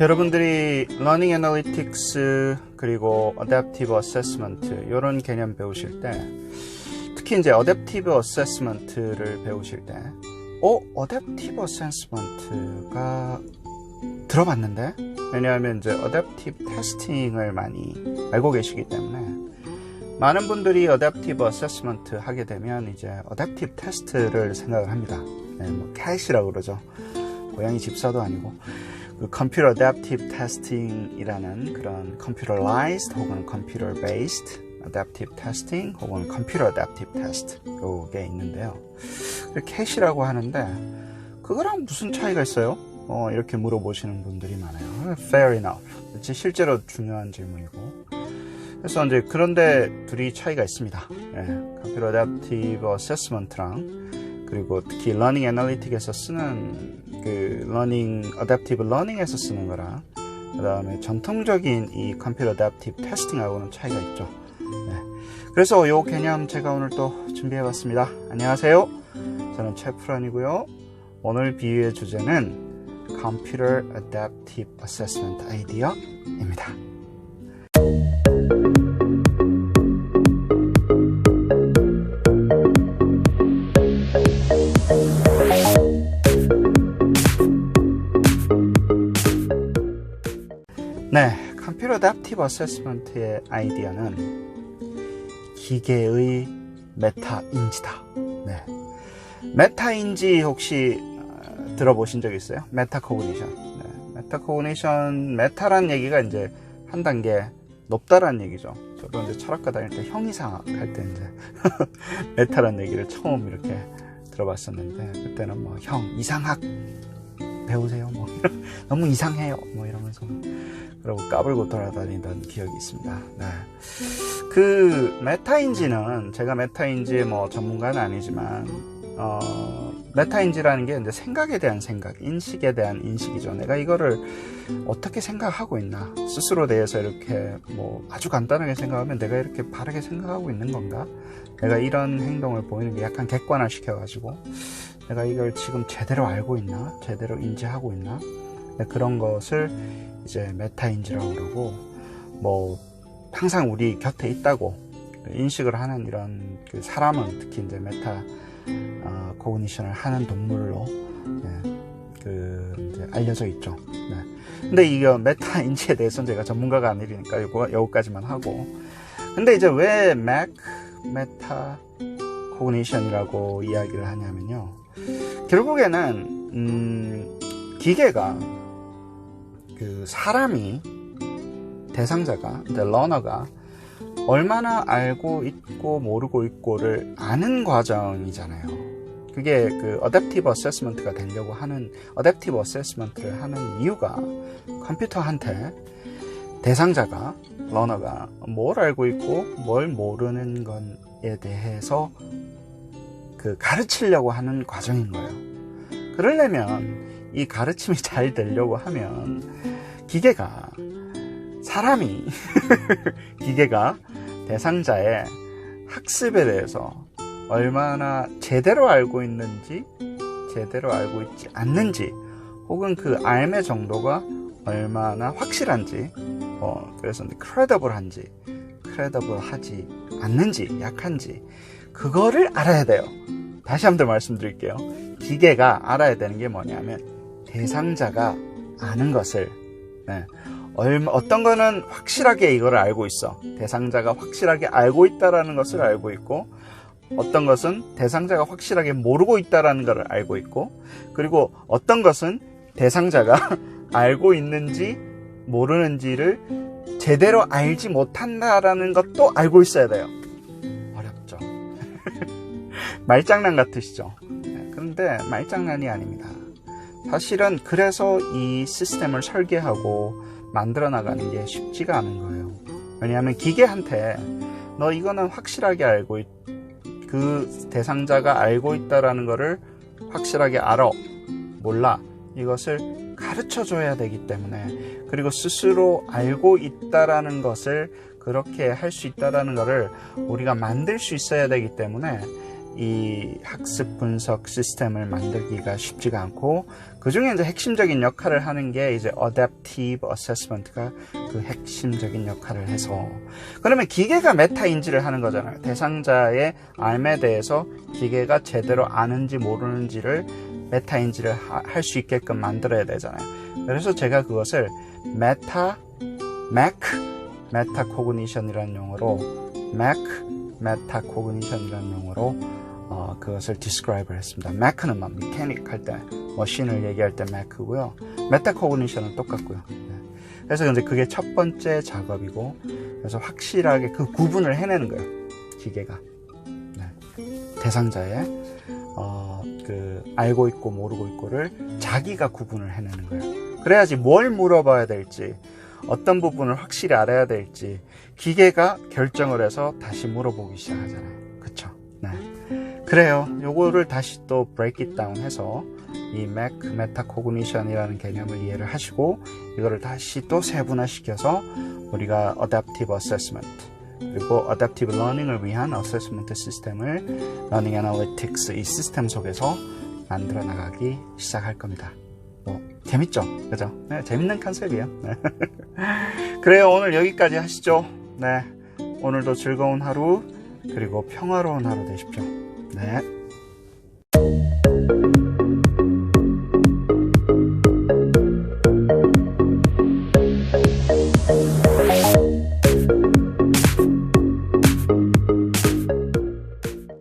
여러분들이 러닝 애널리틱스 그리고 어댑티브 어세스먼트 이런 개념 배우실 때 특히 이제 어댑티브 어세스먼트를 배우실 때 어? 어댑티브 어세스먼트가 들어봤는데? 왜냐하면 이제 어댑티브 테스팅을 많이 알고 계시기 때문에 많은 분들이 어댑티브 어세스먼트 하게 되면 이제 어댑티브 테스트를 생각을 합니다. 네, 뭐 캐시라고 그러죠. 고양이 집사도 아니고 그 컴퓨터 어댑티브 테스팅이라는 그런 컴퓨터라이즈드 혹은 컴퓨터 베이스드 어댑티브 테스팅 혹은 컴퓨터 어댑티브 테스트 요게 있는데요. 캐시라고 하는데 그거랑 무슨 차이가 있어요? 어, 이렇게 물어보시는 분들이 많아요. Fair enough. 실제로 중요한 질문이고. 그래서 이제 그런데 둘이 차이가 있습니다. 예, 컴퓨터 어댑티브 어세스먼트랑 그리고 특히 러닝 애널리틱에서 쓰는 그 러닝 어댑티브 러닝에서 쓰는 거랑 그 다음에 전통적인 이 컴퓨터 어댑티브 테스팅하고는 차이가 있죠. 네. 그래서 요 개념 제가 오늘 또 준비해 봤습니다. 안녕하세요. 저는 최프란이고요. 오늘 비유의 주제는 Computer Adaptive Assessment Idea입니다. 네, 컴퓨터 어댑티브 어세스먼트의 아이디어는 기계의 메타인지다. 네. 메타인지 혹시 어, 들어보신 적 있어요? 메타코그니션. 네. 메타코그니션, 메타란 얘기가 이제 한 단계 높다란 얘기죠. 저도 이제 철학과 다닐 때 형이상 할 때 이제 메타란 얘기를 처음 이렇게 들어봤었는데 그때는 뭐 형 이상학 배우세요. 뭐 너무 이상해요. 뭐 이러면서 그러고 까불고 돌아다니던 기억이 있습니다. 네. 그 메타인지는 제가 메타인지의 뭐 전문가는 아니지만 어, 메타인지라는 게 이제 생각에 대한 생각, 인식에 대한 인식이죠. 내가 이거를 어떻게 생각하고 있나 스스로 대해서 이렇게 뭐 아주 간단하게 생각하면 내가 이렇게 바르게 생각하고 있는 건가? 내가 이런 행동을 보이는 게 약간 객관화 시켜가지고 내가 이걸 지금 제대로 알고 있나? 제대로 인지하고 있나? 네, 그런 것을 이제 메타인지라고 그러고 뭐 항상 우리 곁에 있다고 인식을 하는 이런 그 사람은 특히 이제 메타 어, 코그니션을 하는 동물로 네, 그 이제 알려져 있죠. 네. 근데 이거 메타 인지에 대해서는 제가 전문가가 아니니까 요거 여기까지만 하고 근데 이제 왜 맥 메타 코그니션이라고 이야기를 하냐면요. 결국에는 음, 기계가 그 사람이 대상자가 러너가 얼마나 알고 있고 모르고 있고를 아는 과정이잖아요. 그게 그 어댑티브 어세스먼트가 되려고 하는 어댑티브 어세스먼트를 하는 이유가 컴퓨터한테 대상자가 러너가 뭘 알고 있고 뭘 모르는 것에 대해서 그 가르치려고 하는 과정인 거예요. 그러려면 이 가르침이 잘 되려고 하면 기계가 사람이 기계가 대상자의 학습에 대해서 얼마나 제대로 알고 있는지 제대로 알고 있지 않는지 혹은 그 알매 정도가 얼마나 확실한지 어, 그래서 크레더블한지 크레더블하지 않는지 약한지 그거를 알아야 돼요 다시 한 번 말씀드릴게요 기계가 알아야 되는 게 뭐냐면 대상자가 아는 것을 네. 얼마, 어떤 거는 확실하게 이걸 알고 있어. 대상자가 확실하게 알고 있다라는 것을 알고 있고, 어떤 것은 대상자가 확실하게 모르고 있다라는 것을 알고 있고, 그리고 어떤 것은 대상자가 알고 있는지 모르는지를 제대로 알지 못한다라는 것도 알고 있어야 돼요. 어렵죠. 말장난 같으시죠? 네, 그런데 말장난이 아닙니다. 사실은 그래서 이 시스템을 설계하고 만들어 나가는 게 쉽지가 않은 거예요. 왜냐하면 기계한테 너 이거는 확실하게 알고 있, 그 대상자가 알고 있다라는 거를 확실하게 알아. 몰라. 이것을 가르쳐 줘야 되기 때문에 그리고 스스로 알고 있다라는 것을 그렇게 할 수 있다라는 것을 우리가 만들 수 있어야 되기 때문에 이 학습 분석 시스템을 만들기가 쉽지가 않고 그 중에 이제 핵심적인 역할을 하는 게 이제 adaptive assessment가 그 핵심적인 역할을 해서 그러면 기계가 메타 인지를 하는 거잖아요. 대상자의 암에 대해서 기계가 제대로 아는지 모르는지를 메타 인지를 할 수 있게끔 만들어야 되잖아요. 그래서 제가 그것을 메타 맥 메타 코그니션이라는 용어로 맥 메타 코그니션이라는 용어로 어, 그것을 describe를 했습니다. Mac는 막 메카닉 할 때, 머신을 얘기할 때 Mac고요. 메타 코그니션은 똑같고요. 네. 그래서 이제 그게 첫 번째 작업이고, 그래서 확실하게 그 구분을 해내는 거예요. 기계가. 네. 대상자의, 어, 그, 알고 있고 모르고 있고를 자기가 구분을 해내는 거예요. 그래야지 뭘 물어봐야 될지, 어떤 부분을 확실히 알아야 될지, 기계가 결정을 해서 다시 물어보기 시작하잖아요. 그쵸? 네. 그래요. 요거를 다시 또 break it down 해서 이 맥 메타코그니션이라는 개념을 이해를 하시고 이거를 다시 또 세분화시켜서 우리가 adaptive assessment 그리고 adaptive learning을 위한 assessment 시스템을 learning analytics 이 시스템 속에서 만들어 나가기 시작할 겁니다. 뭐 재밌죠? 그죠? 네, 재밌는 컨셉이에요. 네. 그래요. 오늘 여기까지 하시죠. 네. 오늘도 즐거운 하루 그리고 평화로운 하루 되십시오. 네.